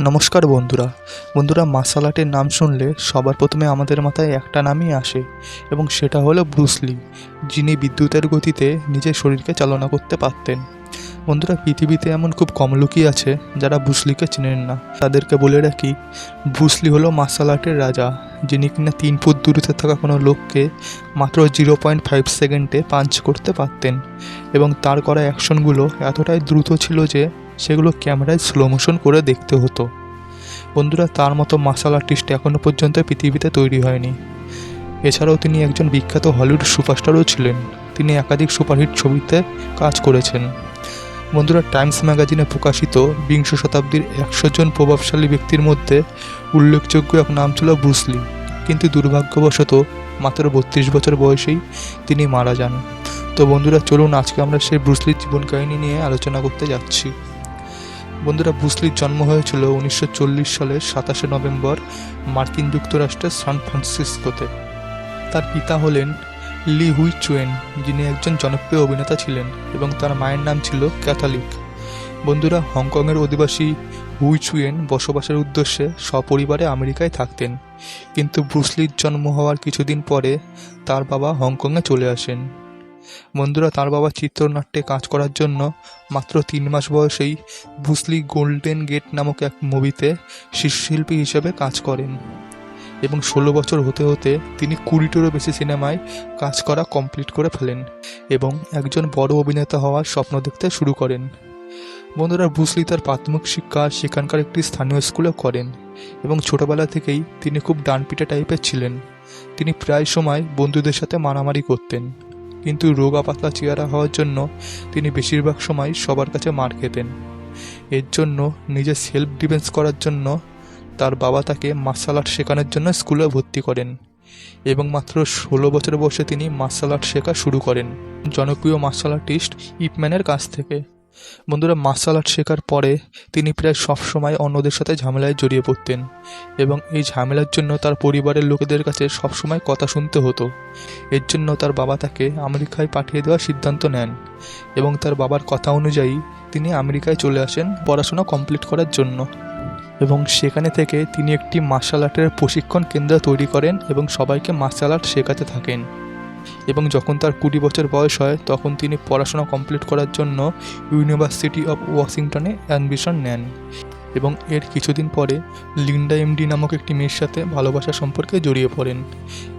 নমস্কার বন্ধুরা। বন্ধুরা মার্শাল আর্টের নাম শুনলে সবার প্রথমে আমাদের মাথায় একটা নামই আসে এবং সেটা হলো ব্রুসলি যিনি বিদ্যুতের গতিতে নিজের শরীরকে চালনা করতে পারতেন। বন্ধুরা, পৃথিবীতে এমন খুব কম লোকই আছে যারা ব্রুসলিকে চেনেন না। তাদেরকে বলে রাখি ব্রুসলি হলো মার্শাল আর্টের রাজা, যিনি কিনা তিন ফুট দূরত্বে থাকা কোনো লোককে মাত্র জিরো পয়েন্ট ফাইভ সেকেন্ডে পাঞ্চ করতে পারতেন। এবং তার করা অ্যাকশনগুলো এতটাই দ্রুত ছিল যে সেগুলো ক্যামেরায় স্লো মোশন করে দেখতে হতো। বন্ধুরা, তার মতো মার্শাল আর্টিস্ট এখনও পর্যন্ত পৃথিবীতে তৈরি হয়নি। এছাড়াও তিনি একজন বিখ্যাত হলিউড সুপারস্টারও ছিলেন। তিনি একাধিক সুপারহিট ছবিতে কাজ করেছেন। বন্ধুরা, টাইমস ম্যাগাজিনে প্রকাশিত বিংশ শতাব্দীর একশো জন প্রভাবশালী ব্যক্তির মধ্যে উল্লেখযোগ্য এক নাম ছিল ব্রুসলি কিন্তু দুর্ভাগ্যবশত মাত্র বত্রিশ বছর বয়সেই তিনি মারা যান। তো বন্ধুরা, চলুন আজকে আমরা সেই ব্রুসলির জীবন কাহিনী নিয়ে আলোচনা করতে যাচ্ছি। বন্ধুরা ব্রুসলির জন্ম হয়েছিল উনিশশো চল্লিশ সালের সাতাশে নভেম্বর মার্কিন যুক্তরাষ্ট্রের সান ফ্রান্সিসকোতে। তার পিতা হলেন লি হুই চুয়েন, যিনি একজন জনপ্রিয় অভিনেতা ছিলেন এবং তার মায়ের নাম ছিল ক্যাথলিক। বন্ধুরা, হংকংয়ের অধিবাসী হুই চুয়েন বসবাসের উদ্দেশ্যে সপরিবারে আমেরিকায় থাকতেন। কিন্তু ব্রুসলির জন্ম হওয়ার কিছুদিন পরে তার বাবা হংকংয়ে চলে আসেন। বন্ধুরা তার বাবা চিত্রনাট্যে কাজ করার জন্য মাত্র তিন মাস বয়সেই ব্রুসলি গোল্ডেন গেট নামক এক মুভিতে শিল্পী হিসেবে কাজ করেন এবং ষোলো বছর হতে হতে তিনি কুড়িটিরও বেশি সিনেমায় কাজ করা কমপ্লিট করে ফেলেন এবং একজন বড় অভিনেতা হওয়ার স্বপ্ন দেখতে শুরু করেন। বন্ধুরা ব্রুসলি তার প্রাথমিক শিক্ষা সেখানকার একটি স্থানীয় স্কুলে করেন এবং ছোটবেলা থেকেই তিনি খুব ডানপিটে টাইপের ছিলেন। তিনি প্রায় সময় বন্ধুদের সাথে মারামারি করতেন। কিন্তু রোগা পাতলা চেহারা হওয়ার জন্য তিনি বেশিরভাগ সময় সবার কাছে মার খেতেন। এর জন্য নিজে সেলফ ডিফেন্স করার জন্য তার বাবা তাকে মার্শাল আর্ট শেখানোর জন্য স্কুলে ভর্তি করেন এবং মাত্র ষোলো বছর বয়সে তিনি মার্শাল আর্ট শেখা শুরু করেন। জনপ্রিয় মার্শাল আর্টিস্ট ইপম্যানের কাছ থেকে। বন্ধুরা মার্শাল আর্ট শেখার পরে তিনি প্রায় সব সময় অন্যদের সাথে ঝামেলায় জড়িয়ে পড়তেন এবং এই ঝামেলার জন্য তার পরিবারের লোকেদের কাছে সবসময় কথা শুনতে হতো। এর জন্য তার বাবা তাকে আমেরিকায় পাঠিয়ে দেওয়ার সিদ্ধান্ত নেন এবং তার বাবার কথা অনুযায়ী তিনি আমেরিকায় চলে আসেন পড়াশোনা কমপ্লিট করার জন্য। এবং সেখানে থেকে তিনি একটি মার্শাল আর্টের প্রশিক্ষণ কেন্দ্র তৈরি করেন এবং সবাইকে মার্শাল আর্ট শেখাতে থাকেন। এবং যখন তার কুড়ি বছর বয়স হয়, তখন তিনি পড়াশোনা কমপ্লিট করার জন্য ইউনিভার্সিটি অফ ওয়াশিংটনে অ্যাডমিশন নেন এবং এর কিছুদিন পরে লিন্ডা এমডি নামক একটি মেয়ের সাথে ভালোবাসা সম্পর্কে জড়িয়ে পড়েন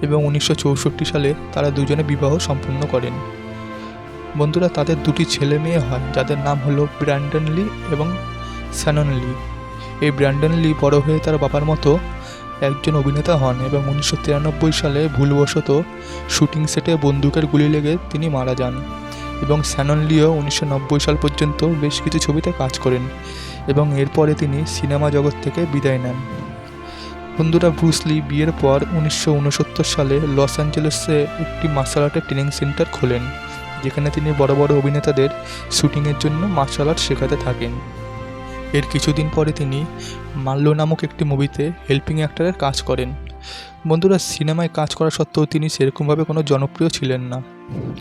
এবং উনিশশো চৌষট্টি সালে তারা দুজনে বিবাহ সম্পন্ন করেন। বন্ধুরা, তাদের দুটি ছেলে মেয়ে হয়, যাদের নাম হলো ব্র্যান্ডন লি এবং স্যানন লি এই ব্র্যান্ডন লি বড় হয়ে তার বাবার মতো একজন অভিনেতা হন এবং উনিশশো তিরানব্বই সালে ভুলবশত শুটিং সেটে বন্দুকের গুলি লেগে তিনি মারা যান এবং স্যানন লিও উনিশশো নব্বই সাল পর্যন্ত বেশ কিছু ছবিতে কাজ করেন এবং এরপরে তিনি সিনেমা জগৎ থেকে বিদায় নেন। বন্ধুরা ব্রুসলি বিয়ের পর উনিশশো উনসত্তর সালে লস অ্যাঞ্জেলেসে একটি মার্শাল আর্টের ট্রেনিং সেন্টার খোলেন, যেখানে তিনি বড় বড় অভিনেতাদের শুটিংয়ের জন্য মার্শাল আর্ট শেখাতে থাকেন। এর কিছুদিন পরে তিনি মাল্য নামক একটি মুভিতে হেল্পিং অ্যাক্টরের কাজ করেন। বন্ধুরা, সিনেমায় কাজ করা সত্ত্বেও তিনি সেরকমভাবে কোনো জনপ্রিয় ছিলেন না।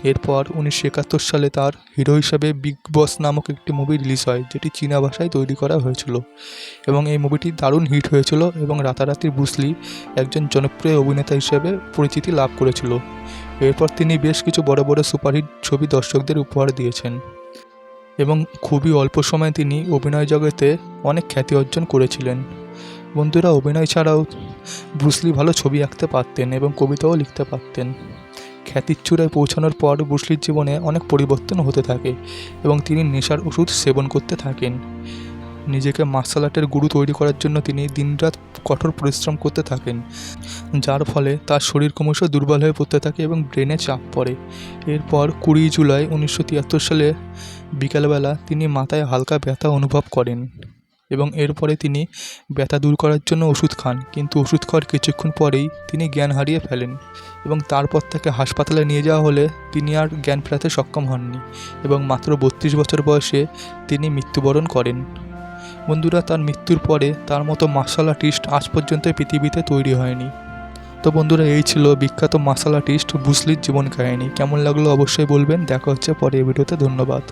এরপর উনিশশো একাত্তর সালে তার হিরো হিসাবে বিগ বস নামক একটি মুভি রিলিজ হয়, যেটি চীনা ভাষায় তৈরি করা হয়েছিল। এবং এই মুভিটি দারুণ হিট হয়েছিল এবং রাতারাতি বুসলি একজন জনপ্রিয় অভিনেতা হিসেবে পরিচিতি লাভ করেছিল। এরপর তিনি বেশ কিছু বড় বড় সুপারহিট ছবি দর্শকদের উপহার দিয়েছেন। এবং খুবই অল্প সময়ে তিনি অভিনয় জগতে অনেক খ্যাতি অর্জন করেছিলেন। বন্ধুরা, অভিনয় ছাড়াও ব্রুসলি ভালো ছবি আঁকতে পারতেন এবং কবিতাও লিখতে পারতেন। খ্যাতির চূড়ায় পৌঁছানোর পর ব্রুসলির জীবনে অনেক পরিবর্তন হতে থাকে এবং তিনি নেশার ওষুধ সেবন করতে থাকেন। নিজেকে মার্শাল আর্টের গুরু তৈরি করার জন্য তিনি দিনরাত কঠোর পরিশ্রম করতে থাকেন, যার ফলে তার শরীর ক্রমশ দুর্বল হয়ে পড়তে থাকে এবং ব্রেনে চাপ পড়ে। এরপর কুড়ি জুলাই উনিশশো তিয়াত্তর সালে বিকালবেলা তিনি মাথায় হালকা ব্যথা অনুভব করেন এবং এরপরে তিনি ব্যথা দূর করার জন্য ওষুধ খান, কিন্তু ওষুধ খাওয়ার কিছুক্ষণ পরেই তিনি জ্ঞান হারিয়ে ফেলেন এবং তারপর তাকে হাসপাতালে নিয়ে যাওয়া হলে তিনি আর জ্ঞান ফেরাতে সক্ষম হননি এবং মাত্র বত্রিশ বছর বয়সে তিনি মৃত্যুবরণ করেন। বন্ধুরা, তার মৃত্যুর পরে তার মতো মার্শাল আর্টিস্ট আজ পর্যন্ত পৃথিবীতে তৈরি হয়নি। তো বন্ধুরা, এই ছিল বিখ্যাত মার্শাল আর্টিস্ট বুসলির জীবন কাহিনী। কেমন লাগল অবশ্যই বলবেন। দেখা হচ্ছে পরে এই ভিডিওতে। ধন্যবাদ।